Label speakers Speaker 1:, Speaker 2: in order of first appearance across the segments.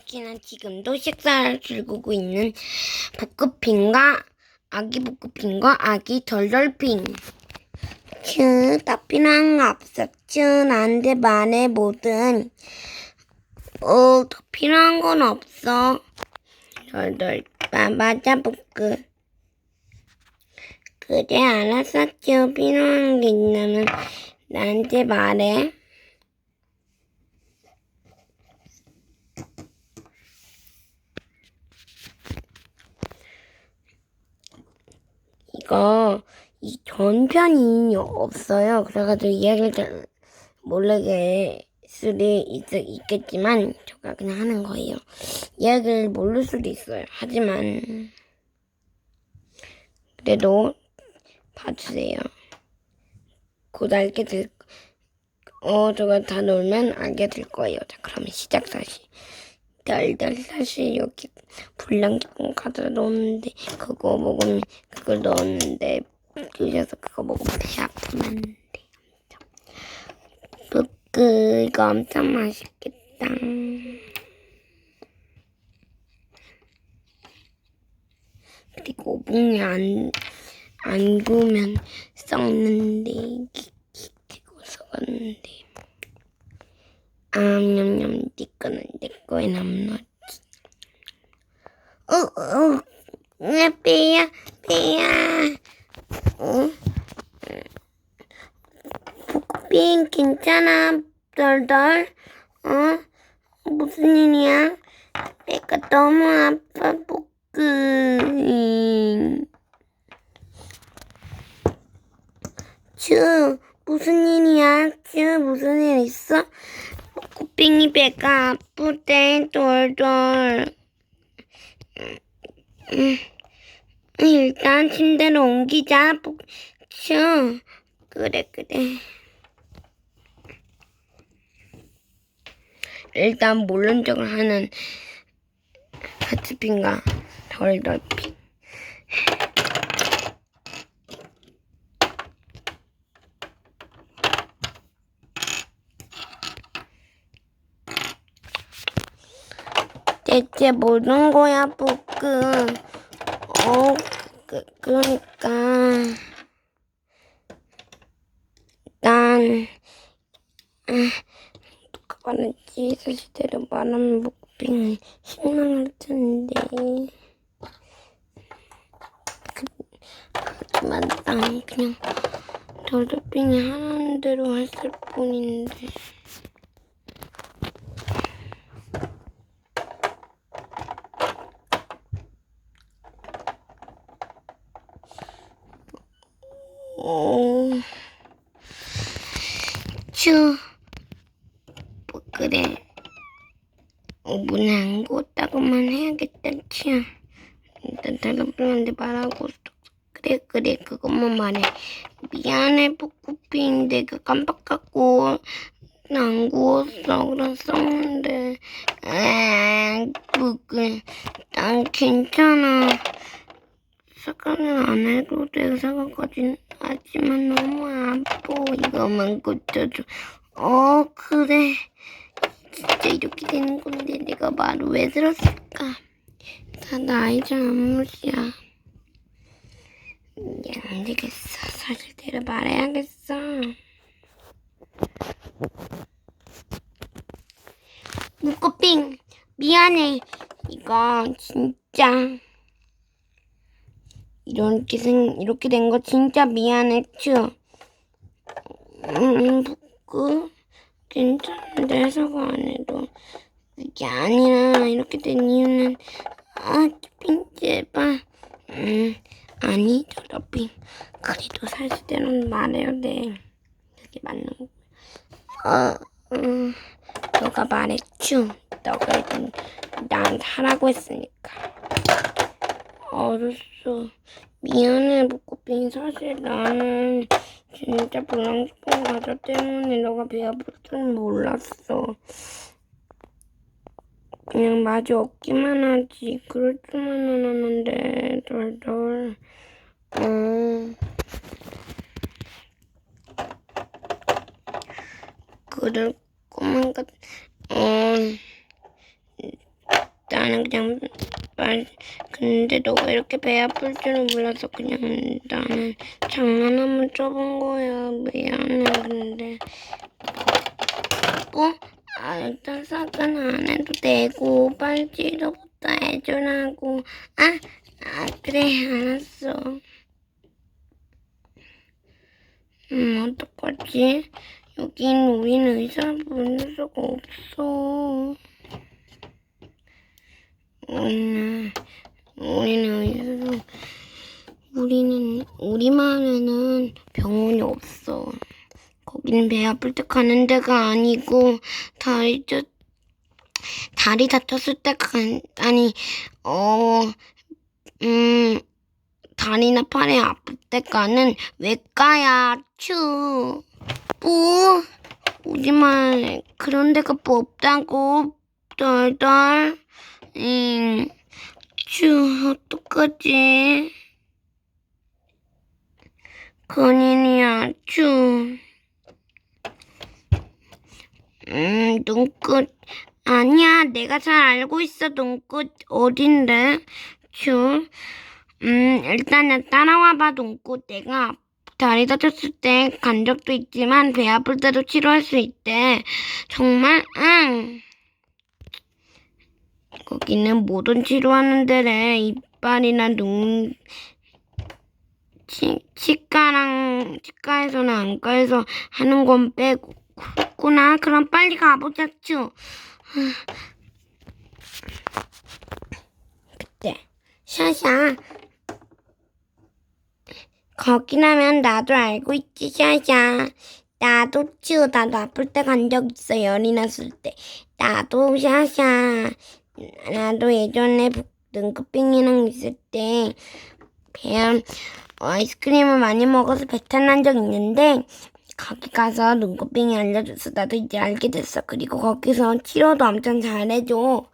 Speaker 1: 여기는 지금도 식사를 즐기고 있는 볶음핑과 아기 볶음핑과 아기 덜덜핑. 츄, 없어. 츄, 나한테 말해, 뭐든. 어, 더 필요한 건 없어. 덜덜, 마, 맞아, 볶음. 그래, 알았어, 츄. 필요한 게 있다면 나한테 말해. 이거 이 전편이 없어요. 그래가지고 이야기를 잘 모르게 수도 있, 있겠지만 제가 그냥 하는 거예요. 이야기를 모를 수도 있어요. 하지만 그래도 봐주세요. 곧 알게 될, 어, 저거 다 놀면 알게 될 거예요. 자, 그러면 시작 다시. 덜덜 사실 여기 불량식품 가져 넣었는데 그거 먹으면 그걸 넣었는데 그래서 그거 먹으면 배 돼. 그 이거 엄청 맛있겠다. 그리고 오븐이 안, 안 구우면 썩는데 그거 썩었는데 아, 냠냠, 네 거는 내 거에 남았지. 어, 어, 내 배야, 배야. 어? 뽀삐, 괜찮아, 덜덜. 어? 무슨 일이야? 배가 너무 아파, 뽀삐. 쭈, 무슨 일이야? 쭈, 무슨 일 있어? 코빙이 배가 아프대 돌돌 음, 일단 침대로 옮기자 슈 그래 그래. 일단 모른 척을 하는 하트핀과 덜덜핀 대체 모든 거야, 볶음. 어, 그, 그러니까. 난, 아, 누가 말했지? 사실대로 말하면 목빙 실망할 텐데. 그, 하지만 난 그냥 덜덜빙이 하는 대로 했을 뿐인데. 어, 쭈, 뭐 그래. 어, 문을 안 구웠다고만 해야겠다, 쭈. 일단 대답한테 말하고, 그래, 그래, 그것만 말해. 미안해, 뽀꾸피인데, 그 깜빡하고, 안 구웠어. 그랬었는데, 아, 뽀꾸, 난 괜찮아. 사과는 안 해도 돼. 사과까지는 하지만 너무 아파. 이거만 고쳐줘. 어, 그래. 진짜 이렇게 되는 건데 내가 말을 왜 들었을까? 다 나의 잘못이야. 이제 안 되겠어. 사실대로 말해야겠어. 묶어빙 미안해. 이거 진짜. 이렇게 생 이렇게 된 거 진짜 미안해 쭈. 음, 부끄 괜찮은데 사과 안 해도 그게 아니라 이렇게 된 이유는 아 핑 제발 음 아니 저러핑 그래도 사실대로는 말해야 돼 그게 맞는 거야 어 음, 너가 말했쭈 너가 일단 난 하라고 했으니까 알았어. 미안해, 목코핑. 사실 나는 진짜 불량식품 과자 때문에 너가 배 아플 줄은 몰랐어. 그냥 마주 없기만 하지. 그럴 줄만 알았는데, 덜덜. 어. 그럴 것만 같, 어. 나는 그냥 말 근데 너가 이렇게 배 아플 줄은 몰라서 그냥 나는 장난 한번 쳐본 거야. 미안해 근데. 어? 아 일단 사과는 안 해도 되고 빨리 치료부터 해주라고. 아, 아 그래 알았어. 음 어떡하지? 여긴 우리는 의사 부를 수가 없어 우리는 우리는 의사 우리는 우리만에는 병원이 없어. 거기는 배 아플 때 가는 데가 아니고 다리 저 다리 다쳤을 때 간, 아니 어 음 다리나 팔이 아플 때 가는 외과야 추. 뭐 우리만 그런 데가 뭐 없다고 덜덜 음, 쭈, 어떡하지? 건인이야, 쭈. 음, 눈꽃. 아니야, 내가 잘 알고 있어, 눈꽃. 어딘데? 쭈. 음, 일단은 따라와봐, 눈꽃. 내가 다리 다쳤을 때 간 적도 있지만 배 아플 때도 치료할 수 있대. 정말? 응. 거기는 모든 치료하는 데래. 이빨이나 눈, 치, 치과랑, 치과에서는 안과에서 하는 건 빼고. 그렇구나. 그럼 빨리 가보자, 쭈. 그때, 샤샤. 거기라면 나도 알고 있지, 샤샤. 나도 쭈, 나도 아플 때 간 적 있어, 열이 났을 때. 나도 샤샤. 나도 예전에 등급빙이랑 있을 때 배암 아이스크림을 많이 먹어서 배탈 난 적 있는데 거기 가서 눈꽃빙이 알려줘서 나도 이제 알게 됐어. 그리고 거기서 치료도 엄청 잘해줘.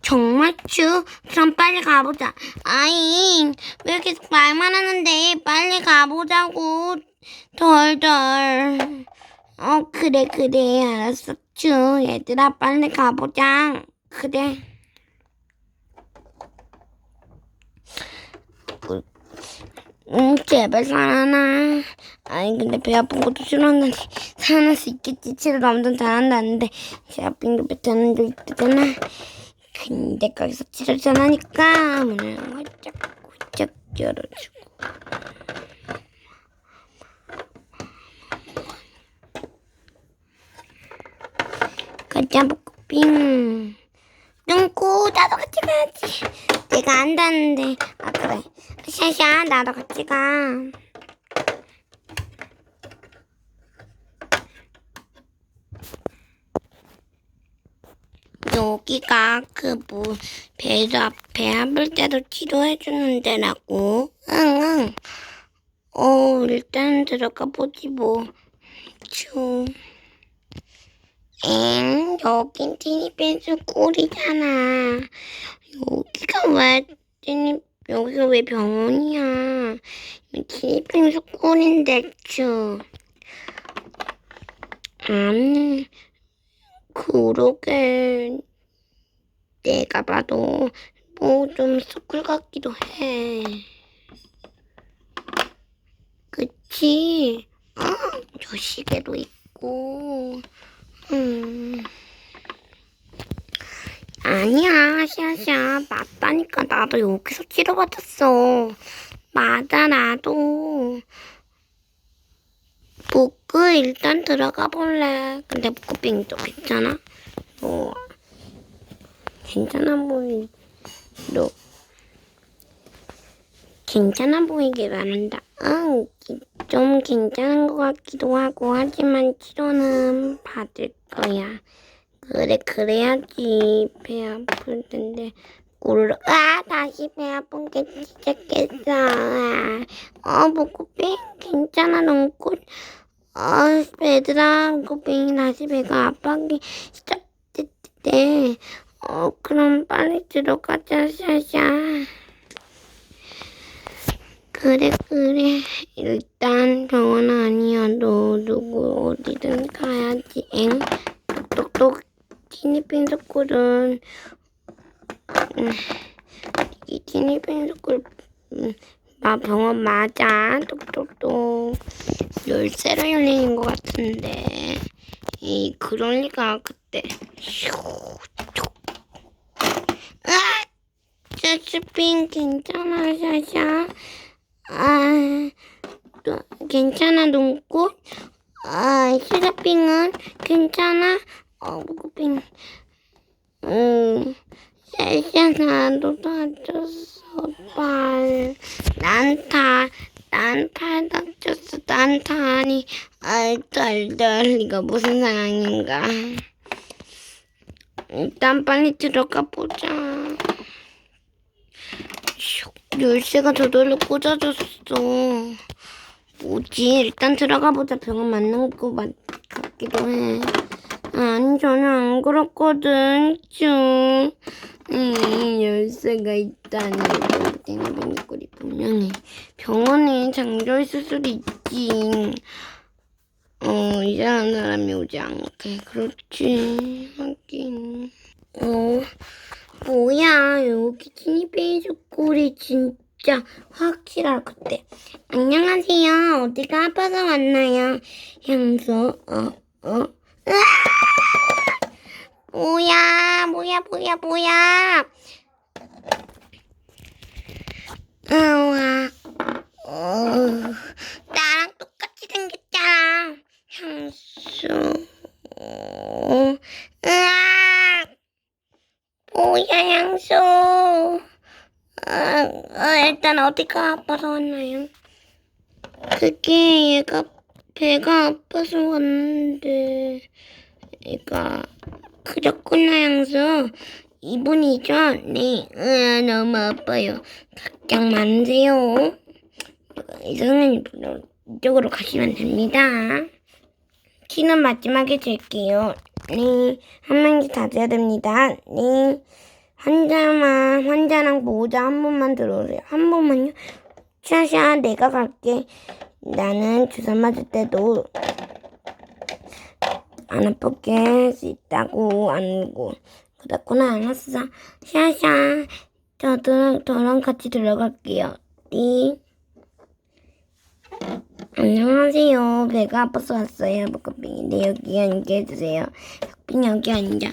Speaker 1: 정말 쭈? 그럼 빨리 가보자. 아이 왜 이렇게 말만 하는데 빨리 가보자고. 덜덜. 어 그래 그래 알았어 쭈. 얘들아 빨리 가보자. 그래. 응, 제발 살아나. 아니, 근데 배 아픈 것도 싫어한다니. 살아날 수 있겠지. 치료도 엄청 잘한다는데. 샤핑도 배타는 적 있다잖아. 근데 거기서 치료 잘하니까 문을 활짝, 활짝 열어주고. 가자, 뽀뽀빙. 눈고 나도 같이 가야지. 내가 안다는데. 아 그래. 샤샤 나도 같이 가. 여기가 그뭐 배도 아- 배 아플 때도 치료해 주는 데라고. 응응. 어 일단 들어가 보지 뭐. 쭈. 엥, 여긴 티니펜스 꿀이잖아. 여기가 왜 티니, 여기가 왜 병원이야? 티니펜스 꿀인데, 쭈. 아니, 그러게. 내가 봐도 뭐 좀 스쿨 같기도 해. 그치? 어, 저 시계도 있고. 음. 아니야, 샤샤. 맞다니까. 나도 여기서 치료받았어. 맞아, 나도. 복그 일단 들어가 볼래. 근데 복그빙도 괜찮아? 뭐, 괜찮아 보이, 너. 괜찮아 보이게 말한다. 응, 좀 괜찮은 것 같기도 하고, 하지만 치료는 받을 거야. 그래, 그래야지. 배 아플 텐데. 꿀, 아, 다시 배 아픈 게 시작했어. 아, 어, 목코빙 괜찮아, 눈꽃. 어, 얘들아, 목코빙이 다시 배가 아파하기 시작됐대. 어, 그럼 빨리 들어가자, 샤샤. 그래 그래. 일단 병원 아니어도 누구 어디든 가야지. 엥? 똑똑똑. 티니핑 스쿨은 이 티니pen스쿨 음, 마 병원 맞아. 똑똑똑. 열쇠로 열리는 것 같은데. 이 그럴 리가 그때. 아! 샤샤핑 괜찮아 샤샤 아 또, 괜찮아 눈꽃? 아 샤샤핑은 괜찮아? 어 무구핑 음 샤샤 나도 다쳤어 발. 난타 난타 다쳤어 난타니. 아이 덜덜 이거 무슨 상황인가? 일단 빨리 들어가 보자. 슉, 열쇠가 저절로 꽂아졌어. 뭐지? 일단 들어가 보자. 병원 맞는 거 같, 같기도 해. 아니 전혀 안 그렇거든. 쭉. 음, 열쇠가 있다니. 땡땡 꼴이 분명히. 병원에 잠겨 있을 수도 있지. 어 이상한 사람이 오지 않게. 그렇지. 하긴 어 뭐야? 여기 티니페이스 꼴이 진짜 확실할 그때 안녕하세요. 어디가 아파서 왔나요? 향수 어어. 으아! 뭐야? 뭐야 뭐야 뭐야? 아와 어 나랑 똑같이 생겼잖아 향수 어, 으아 뭐야 향수 아, 아, 일단 어디가 아파서 왔나요? 그게 얘가 배가 아파서 왔는데 얘가 그렇구나 향수. 이분이죠? 네 으아, 너무 아파요. 걱정 마세요. 이성은 이쪽으로 가시면 됩니다. 키는 마지막에 줄게요. 네, 한 명씩 다져야 됩니다. 네 환자만 환자랑 보호자 한 분만 들어오세요. 한 분만요. 샤샤 내가 갈게. 나는 주사 맞을 때도 안 아프게 할 수 있다고 알고 그랬구나 알았어. 샤샤 저도 저랑 같이 들어갈게요. 네. 안녕하세요. 배가 아파서 왔어요. 네 여기 앉아주세요. 혁빈 여기 앉아.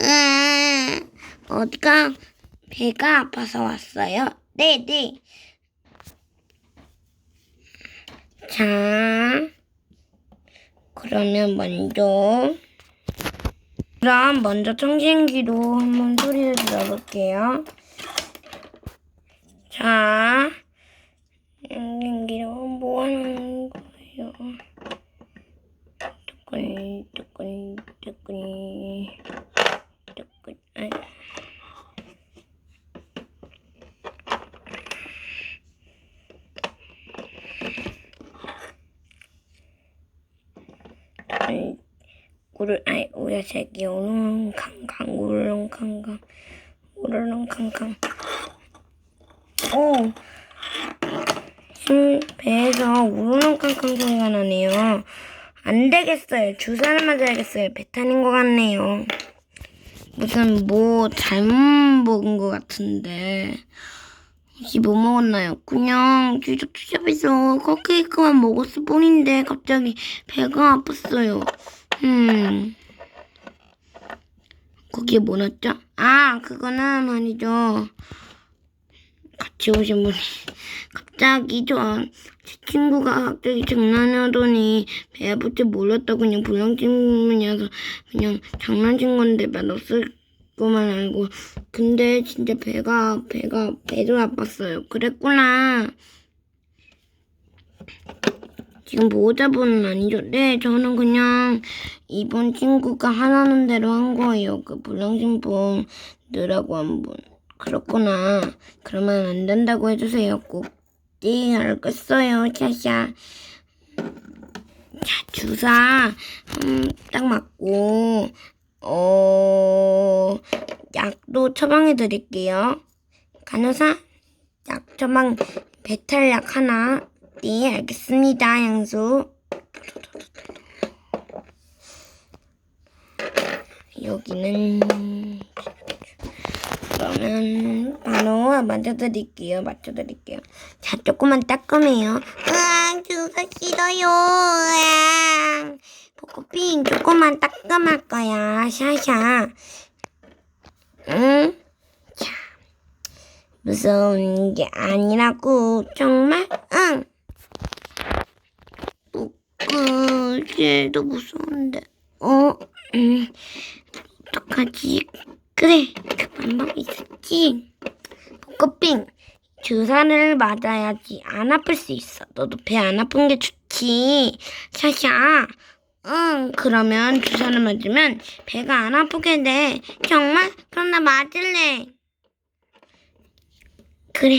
Speaker 1: 으아. 어디가 배가 아파서 왔어요? 네, 네. 자, 그러면 먼저 그럼 먼저 청진기로 한번 소리를 들어볼게요. 자, 청진기로 뭐 하는 거예요? 뜨끈, 뜨끈, 뜨끈, 뜨끈. 아 아이, 우르, 아이, 우리 새끼, 우르렁캉캉, 우르렁캉캉, 우르렁캉캉. 오! 심, 배에서 우르렁캉캉 소리가 나네요. 안 되겠어요. 주사를 맞아야겠어요. 배탈인 것 같네요. 무슨 뭐 잘못 먹은 것 같은데. 혹시 뭐 먹었나요? 그냥 주식주샵에서 컵케이크만 먹었을 뿐인데 갑자기 배가 아팠어요. 음. 거기에 뭐 넣었죠? 아, 그거는 아니죠. 같이 오신 분이 갑자기 저, 제 친구가 갑자기 장난하더니 배 아플 줄 몰랐다고 그냥 불량친문이어서 그냥 장난친 건데 맛없을 거만 알고 근데 진짜 배가 배가 배도 아팠어요. 그랬구나. 지금 보호자분은 아니죠? 네, 저는 그냥 이번 친구가 하라는 대로 한 거예요. 그 불량신분 넣으라고 한 분. 그렇구나. 그러면 안 된다고 해주세요. 꼭. 네, 알겠어요. 샤샤. 자, 주사 음, 딱 맞고 어 약도 처방해 드릴게요. 간호사 약 처방 배탈약 하나. 네, 알겠습니다. 향수. 여기는 그러면 바로 맞춰드릴게요. 맞춰드릴게요. 자, 조금만 따끔해요. 으앙, 주사 싫어요. 으앙. 포코핑 조금만 따끔할 거야. 샤샤. 응? 자, 무서운 게 아니라고 정말? 응. 포크, 쟤도 무서운데. 어? 음. 어떡하지? 그래, 그 방법이 있었지. 포크핑, 주사를 맞아야지 안 아플 수 있어. 너도 배 안 아픈 게 좋지. 샤샤. 응, 그러면 주사를 맞으면 배가 안 아프게 돼. 정말? 그럼 나 맞을래. 그래,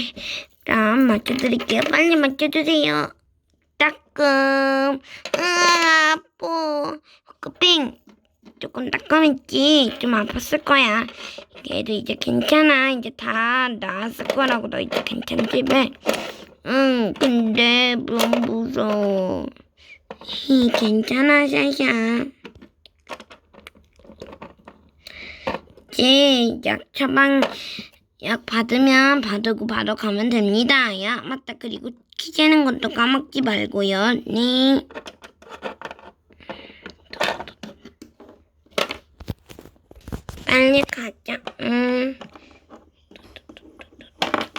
Speaker 1: 그럼 맞춰드릴게요. 빨리 맞춰주세요. 따끔. 응, 아파. 포크핑. 조금 따끔했지. 좀 아팠을 거야. 얘도 이제 괜찮아. 이제 다 나았을 거라고. 너 이제 괜찮지, 배? 응, 근데 너무 무서워. 히, 괜찮아, 샤샤. 이제 약 처방 약 받으면 받고 바로 가면 됩니다. 야, 맞다. 그리고 키 재는 것도 까먹지 말고요. 네. 빨리 가자. 음.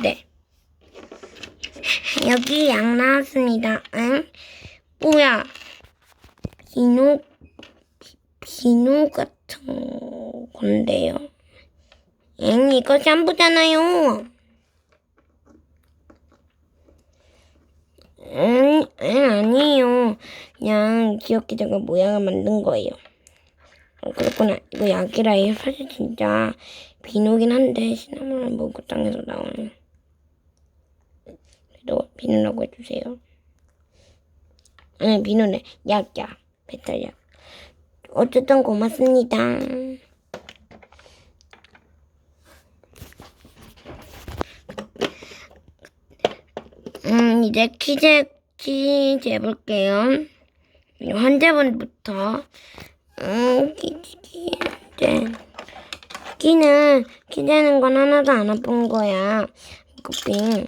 Speaker 1: 네. 여기 약 나왔습니다. 응? 뭐야? 비누, 비- 비누 같은 건데요. 응, 이거 샴푸잖아요. 응, 응, 아니에요. 그냥 귀엽게 제가 모양을 만든 거예요. 어, 그렇구나. 이거 약이라 해. 사실 진짜 비누긴 한데 시나몬을 먹고 땅에서 나오는. 그래도 비누라고 해주세요. 응, 비누네. 약, 약. 배탈 약. 어쨌든 고맙습니다. 음, 이제 퀴즈 해볼게요. 환자분부터. 음, 퀴즈, 퀴즈. 키는, 키재는 건 하나도 안 아픈 거야. 코핑.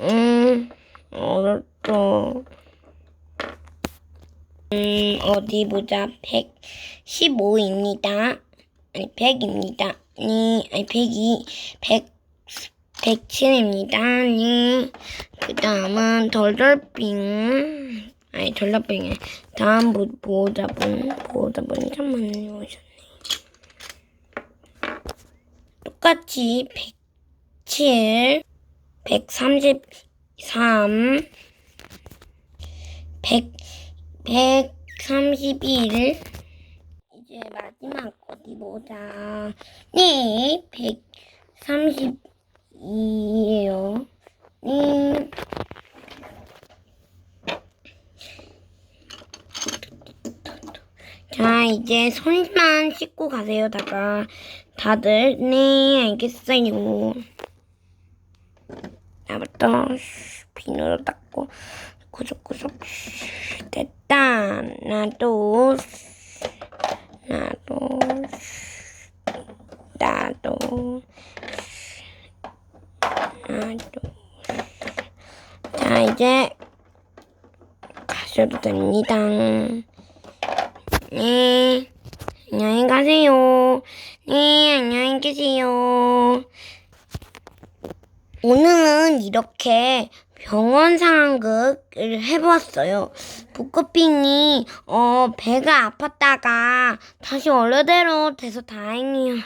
Speaker 1: 음, 어렵죠. 음, 어디 보자. 115입니다. 아니, 100입니다. 네, 아니, 102, 100, 107입니다. 네. 그 다음은 덜덜빙. 아니, 덜덜빙이. 다음 보, 보호자분. 보호자분이 참 많이 오셨네. 똑같이 107, 133, 100, 131. 이제 마지막 어디 보자. 네, 132예요. 네. 자, 이제 손만 씻고 가세요, 다가. 다들. 네, 알겠어요. 나부터 비누로 닦고 구석구석 됐다. 나도 나도 나도 나도 자 이제 가셔도 됩니다. 네 안녕히 가세요. 네 안녕히 계세요. 오늘은 이렇게 병원 상황극을 해보았어요. 북커핑이 어 배가 아팠다가 다시 원래대로 돼서 다행이에요.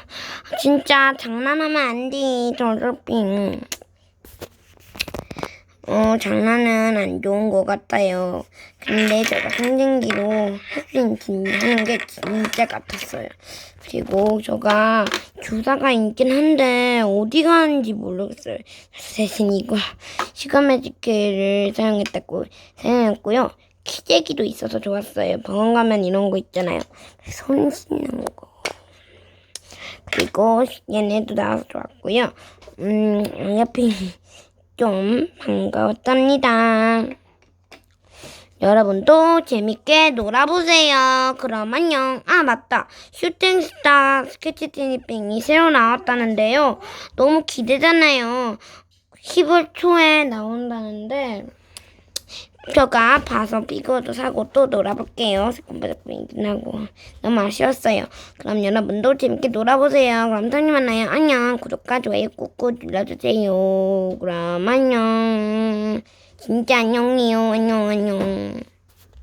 Speaker 1: 진짜 장난하면 안 돼, 저저빙. 어 장난은 안 좋은 것 같아요. 근데 제가 생생기로 할수 있는 게 진짜 같았어요. 그리고 제가 주사가 있긴 한데 어디 가는지 모르겠어요. 대신 이거 시간 매직기를 사용했다고 사용했고요. 키재기도 있어서 좋았어요. 병원 가면 이런 거 있잖아요. 손 씻는 거. 그리고 얘네도 나와서 좋았고요. 음, 옆이 좀 반가웠답니다. 여러분도 재밌게 놀아보세요. 그럼 안녕. 아, 맞다. 슈팅스타 스케치 티니핑이 새로 나왔다는데요. 너무 기대되네요. 10월 초에 나온다는데, 제가 봐서 이거도 사고 또 놀아볼게요. 새콤바삭보이긴 하고. 너무 아쉬웠어요. 그럼 여러분도 재밌게 놀아보세요. 그럼 다음에 만나요. 안녕. 구독과 좋아요 꾹꾹 눌러주세요. 그럼 안녕. 진짜 안녕이요. 안녕, 안녕.